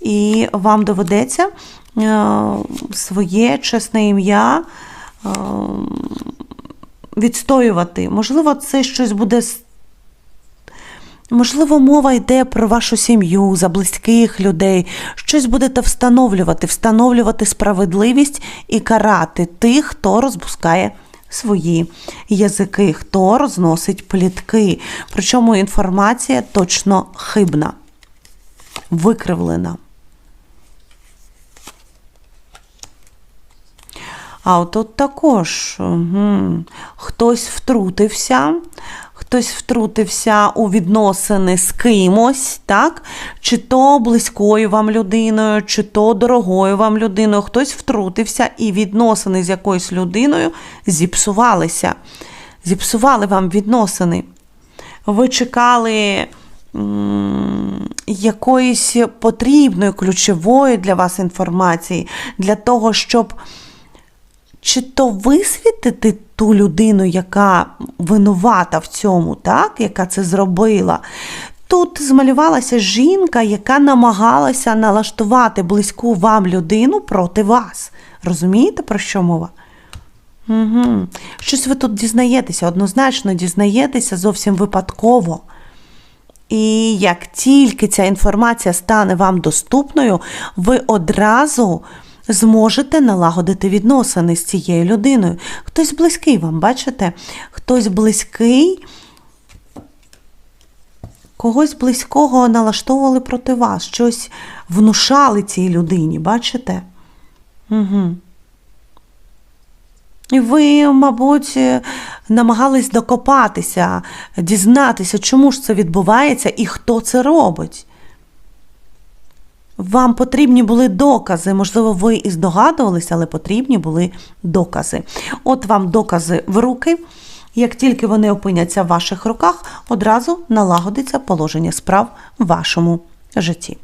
і вам доведеться е, своє чесне ім'я е, відстоювати. Можливо, це щось буде. Можливо, мова йде про вашу сім'ю, за близьких людей. Щось будете встановлювати, встановлювати справедливість і карати тих, хто розпускає свої язики, хто розносить плітки. Причому інформація точно хибна, викривлена. А тут також угу. хтось втрутився, хтось втрутився у відносини з кимось, так? чи то близькою вам людиною, чи то дорогою вам людиною. Хтось втрутився і відносини з якоюсь людиною зіпсувалися. Зіпсували вам відносини. Ви чекали якоїсь потрібної, ключової для вас інформації, для того, щоб чи то висвітити ту людину, яка винувата в цьому, так? яка це зробила. Тут змалювалася жінка, яка намагалася налаштувати близьку вам людину проти вас. Розумієте, про що мова? Угу. Щось ви тут дізнаєтеся, однозначно дізнаєтеся зовсім випадково. І як тільки ця інформація стане вам доступною, ви одразу зможете налагодити відносини з цією людиною. Хтось близький вам, бачите? Хтось близький, когось близького налаштовували проти вас, щось внушали цій людині, бачите? Угу. І ви, мабуть, намагались докопатися, дізнатися, чому ж це відбувається і хто це робить. Вам потрібні були докази. Можливо, ви і здогадувалися, але потрібні були докази. От вам докази в руки. Як тільки вони опиняться в ваших руках, одразу налагодиться положення справ в вашому житті.